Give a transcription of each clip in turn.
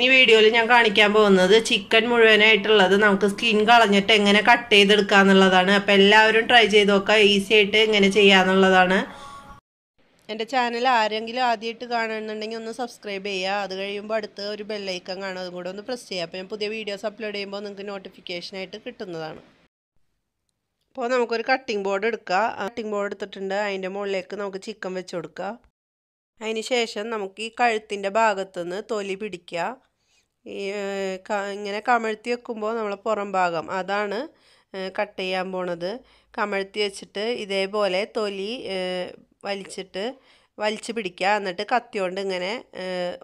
ഈ വീഡിയോയിൽ ഞാൻ കാണിക്കാൻ പോകുന്നത് ചിക്കൻ മുഴുവനായിട്ടുള്ളത് നമുക്ക് സ്കിൻ കളഞ്ഞിട്ട് എങ്ങനെ കട്ട് ചെയ്തെടുക്കുക എന്നുള്ളതാണ്. അപ്പം എല്ലാവരും ട്രൈ ചെയ്ത് നോക്കുക ഈസി ആയിട്ട് എങ്ങനെ ചെയ്യാന്നുള്ളതാണ് എന്റെ ചാനൽ ആരെങ്കിലും ആദ്യമായിട്ട് കാണുന്നുണ്ടെങ്കിൽ ഒന്ന് സബ്സ്ക്രൈബ് ചെയ്യുക. അത് കഴിയുമ്പോൾ അടുത്ത് ഒരു ബെല്ലൈക്കൺ കാണും. അതും കൂടെ ഒന്ന് പ്രസ് ചെയ്യുക. അപ്പോൾ ഞാൻ പുതിയ വീഡിയോസ് അപ്ലോഡ് ചെയ്യുമ്പോൾ നിങ്ങൾക്ക് നോട്ടിഫിക്കേഷനായിട്ട് കിട്ടുന്നതാണ്. അപ്പോൾ നമുക്കൊരു കട്ടിംഗ് ബോർഡ് എടുക്കുക കട്ടിംഗ് ബോർഡ് എടുത്തിട്ടുണ്ട്. അതിന്റെ മുകളിലേക്ക് നമുക്ക് ചിക്കൻ വെച്ച് കൊടുക്കുക അതിന് ശേഷം നമുക്ക് ഈ കഴുത്തിന്റെ ഭാഗത്തുനിന്ന് തൊലി പിടിക്കുക. ഈ ഇങ്ങനെ കമഴ്ത്തി വെക്കുമ്പോൾ നമ്മളെ പുറം ഭാഗം അതാണ് കട്ട് ചെയ്യാൻ പോണത്. കമഴ്ത്തി വെച്ചിട്ട് ഇതേപോലെ തൊലി വലിച്ചിട്ട് വലിച്ചു പിടിക്കുക. എന്നിട്ട് കത്തി കൊണ്ട് ഇങ്ങനെ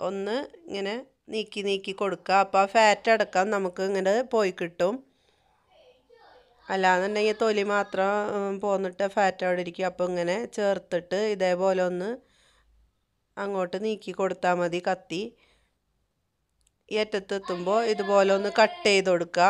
ഒന്ന് ഇങ്ങനെ നീക്കി നീക്കി കൊടുക്കുക. അപ്പോൾ ആ ഫാറ്റ് അടക്കം നമുക്ക് ഇങ്ങനെ പോയി കിട്ടും. അല്ലാന്നുണ്ടെങ്കിൽ തൊലി മാത്രം പോന്നിട്ട് ഫാറ്റ് അവിടെ ഇരിക്കും. അപ്പോൾ ഇങ്ങനെ ചേർത്തിട്ട് ഇതേപോലെ ഒന്ന് അങ്ങോട്ട് നീക്കി കൊടുത്താൽ മതി കത്തി. ഈ ഇതുപോലെ ഒന്ന് കട്ട് ചെയ്ത് കൊടുക്കുക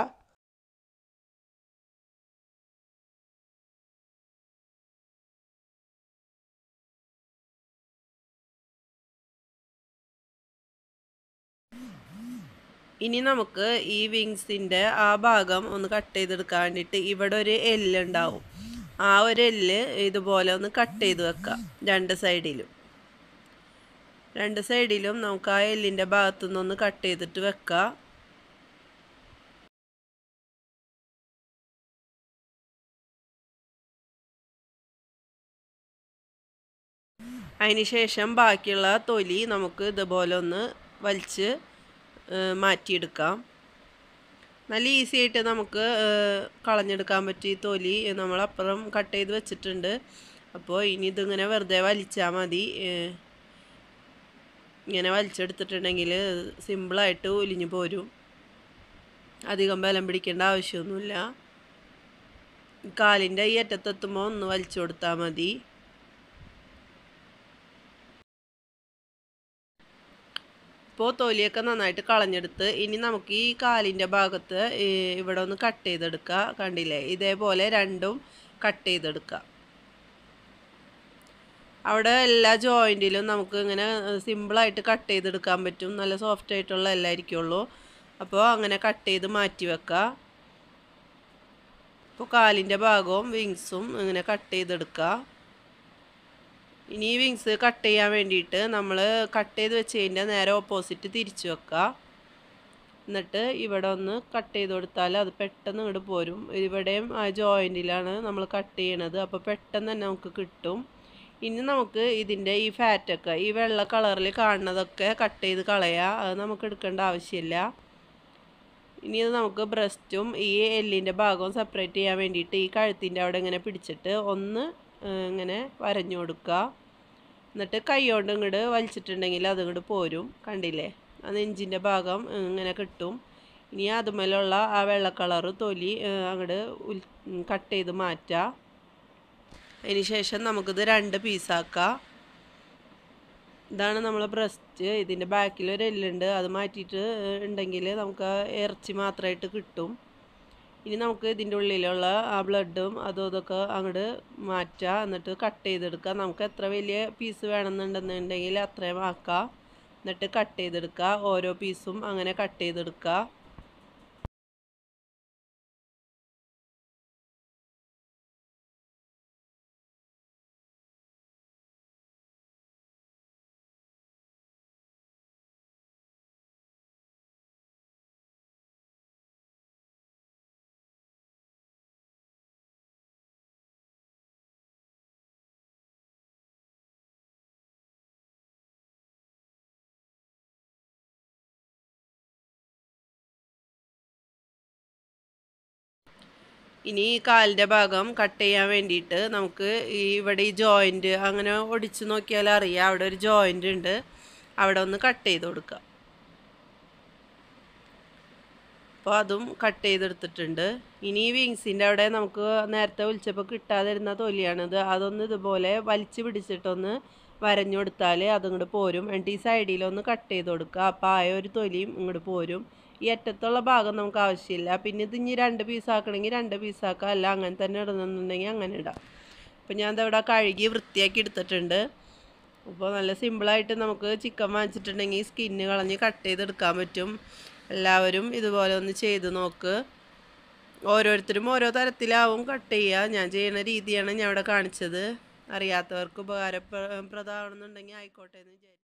ഇനി നമുക്ക് ഈ വിങ്സിന്റെ ആ ഭാഗം ഒന്ന് കട്ട് ചെയ്തെടുക്കാൻ വേണ്ടിയിട്ട് ഇവിടെ ഒരു എല്ല് ഉണ്ടാവും. ആ ഒരു എല്ല് ഇതുപോലെ ഒന്ന് കട്ട് ചെയ്ത് വെക്കാം രണ്ട് സൈഡിലും രണ്ട് സൈഡിലും നമുക്ക് ആ എല്ലിന്റെ ഭാഗത്തു നിന്നൊന്ന് കട്ട് ചെയ്തിട്ട് വെക്കാം. അതിന് ശേഷം ബാക്കിയുള്ള തൊലി നമുക്ക് ഇതുപോലെ ഒന്ന് വലിച്ച് മാറ്റിയെടുക്കാം. നല്ല ഈസി ആയിട്ട് നമുക്ക് കളഞ്ഞെടുക്കാൻ പറ്റി തൊലി നമ്മളപ്പുറം കട്ട് ചെയ്ത് വെച്ചിട്ടുണ്ട്. അപ്പോൾ ഇനി ഇതിങ്ങനെ വെറുതെ വലിച്ചാൽ മതി. ഇങ്ങനെ വലിച്ചെടുത്തിട്ടുണ്ടെങ്കിൽ സിമ്പിളായിട്ട് ഒലിഞ്ഞു പോരും. അധികം ബലം പിടിക്കേണ്ട ആവശ്യമൊന്നുമില്ല. കാലിന്റെ ഈ അറ്റത്തെത്തുമ്പോൾ ഒന്ന് വലിച്ചു കൊടുത്താൽ മതി. ഇപ്പോൾ തൊലിയൊക്കെ നന്നായിട്ട് കളഞ്ഞെടുത്ത് ഇനി നമുക്ക് ഈ കാലിന്റെ ഭാഗത്ത് ഇവിടെ ഒന്ന് കട്ട് ചെയ്തെടുക്കുക കണ്ടില്ലേ? ഇതേപോലെ രണ്ടും കട്ട് ചെയ്തെടുക്കുക അവിടെ എല്ലാ ജോയിന്റിലും നമുക്ക് ഇങ്ങനെ സിമ്പിളായിട്ട് കട്ട് ചെയ്തെടുക്കാൻ പറ്റും. നല്ല സോഫ്റ്റ് ആയിട്ടുള്ള എല്ലായിരിക്കുള്ളൂ. അപ്പോൾ അങ്ങനെ കട്ട് ചെയ്ത് മാറ്റി വെക്കുക ഇപ്പോൾ കാലിന്റെ ഭാഗവും വിങ്സും ഇങ്ങനെ കട്ട് ചെയ്തെടുക്കുക ഇനി വിങ്സ് കട്ട് ചെയ്യാൻ വേണ്ടിയിട്ട് നമ്മൾ കട്ട് ചെയ്ത് വെച്ചതിന്റെ നേരെ ഓപ്പോസിറ്റ് തിരിച്ചു വെക്കുക എന്നിട്ട് ഇവിടെ ഒന്ന് കട്ട് ചെയ്ത് കൊടുത്താൽ അത് പെട്ടെന്ന് ഇങ്ങോട്ട് പോരും. ഇവിടെയും ആ ജോയിന്റിലാണ് നമ്മൾ കട്ട് ചെയ്യണത്. അപ്പോൾ പെട്ടെന്ന് തന്നെ നമുക്ക് കിട്ടും. ഇനി നമുക്ക് ഇതിന്റെ ഈ ഫാറ്റൊക്കെ ഈ വെള്ള കളറിൽ കാണുന്നതൊക്കെ കട്ട് ചെയ്ത് കളയുക അത് നമുക്ക് എടുക്കേണ്ട ആവശ്യമില്ല. ഇനി ഇത് നമുക്ക് ബ്രസ്റ്റും ഈ എല്ലിന്റെ ഭാഗവും സെപ്പറേറ്റ് ചെയ്യാൻ വേണ്ടിയിട്ട് ഈ കഴുത്തിന്റെ അവിടെ ഇങ്ങനെ പിടിച്ചിട്ട് ഒന്ന് ഇങ്ങനെ വരഞ്ഞു കൊടുക്കുക. എന്നിട്ട് കൈ കൊണ്ട് ഇങ്ങോട്ട് വലിച്ചിട്ടുണ്ടെങ്കിൽ അത് ഇങ്ങോട്ട് പോരും. കണ്ടില്ലേ? ആ നെഞ്ചിന്റെ ഭാഗം ഇങ്ങനെ കിട്ടും. ഇനി അതുമേലുള്ള ആ വെള്ള കളറ് തൊലി അങ്ങോട്ട് കട്ട് ചെയ്ത് മാറ്റുക. അതിന് ശേഷം നമുക്കിത് രണ്ട് പീസാക്കാം. ഇതാണ് നമ്മളെ ബ്രസ്റ്റ്. ഇതിന്റെ ബാക്കിലൊരു എല്ലുണ്ട് അത് മാറ്റിയിട്ട് ഉണ്ടെങ്കിൽ നമുക്ക് ഇറച്ചി മാത്രമായിട്ട് കിട്ടും. ഇനി നമുക്ക് ഇതിന്റെ ഉള്ളിലുള്ള ആ ബ്ലഡും അതും ഇതൊക്കെ അങ്ങോട്ട് മാറ്റുക എന്നിട്ട് കട്ട് ചെയ്തെടുക്കുക നമുക്ക് എത്ര വലിയ പീസ് വേണമെന്നുണ്ടെന്നുണ്ടെങ്കിൽ അത്രയും ആക്കാം. എന്നിട്ട് കട്ട് ചെയ്തെടുക്കുക ഓരോ പീസും അങ്ങനെ കട്ട് ചെയ്തെടുക്കുക ഇനി ഈ കാലിന്റെ ഭാഗം കട്ട് ചെയ്യാൻ വേണ്ടിയിട്ട് നമുക്ക് ഈ ഇവിടെ ഈ ജോയിന്റ് അങ്ങനെ ഒടിച്ചു നോക്കിയാൽ അറിയാം. അവിടെ ഒരു ജോയിന്റ് ഉണ്ട്. അവിടെ ഒന്ന് കട്ട് ചെയ്ത് കൊടുക്കുക അപ്പോൾ അതും കട്ട് ചെയ്തെടുത്തിട്ടുണ്ട്. ഇനി ഈ വിങ്സിന്റെ അവിടെ നമുക്ക് നേരത്തെ വിളിച്ചപ്പോൾ കിട്ടാതിരുന്ന തൊലിയാണിത് അതൊന്ന് ഇതുപോലെ വലിച്ചു പിടിച്ചിട്ടൊന്ന് വരഞ്ഞു കൊടുത്താൽ അതിങ്ങോട്ട് പോരും. എന്നിട്ട് ഈ സൈഡിലൊന്ന് കട്ട് ചെയ്ത് കൊടുക്കുക. അപ്പോൾ ആയ ഒരു തൊലിയും ഇങ്ങോട്ട് പോരും. ഈ അറ്റത്തുള്ള ഭാഗം നമുക്ക് ആവശ്യമില്ല. പിന്നെ ഇത് ഇനി രണ്ട് പീസാക്കണമെങ്കിൽ രണ്ട് പീസാക്കാം അല്ല അങ്ങനെ തന്നെ ഇടുന്നുണ്ടെങ്കിൽ അങ്ങനെ ഇടാം. അപ്പം ഞാൻ ഇതവിടെ കഴുകി വൃത്തിയാക്കി എടുത്തിട്ടുണ്ട്. അപ്പോൾ നല്ല സിമ്പിളായിട്ട് നമുക്ക് ചിക്കൻ വാങ്ങിച്ചിട്ടുണ്ടെങ്കിൽ സ്കിന്ന് കളഞ്ഞ് കട്ട് ചെയ്തെടുക്കാൻ പറ്റും. എല്ലാവരും ഇതുപോലെ ഒന്ന് ചെയ്ത് നോക്ക്. ഓരോരുത്തരും ഓരോ തരത്തിലാവും കട്ട് ചെയ്യുക. ഞാൻ ചെയ്യുന്ന രീതിയാണ് ഞാൻ ഇവിടെ കാണിച്ചത്. അറിയാത്തവർക്ക് ഉപകാരപ്രദമാണെന്നുണ്ടെങ്കിൽ ആയിക്കോട്ടെ എന്ന് വിചാരിച്ചു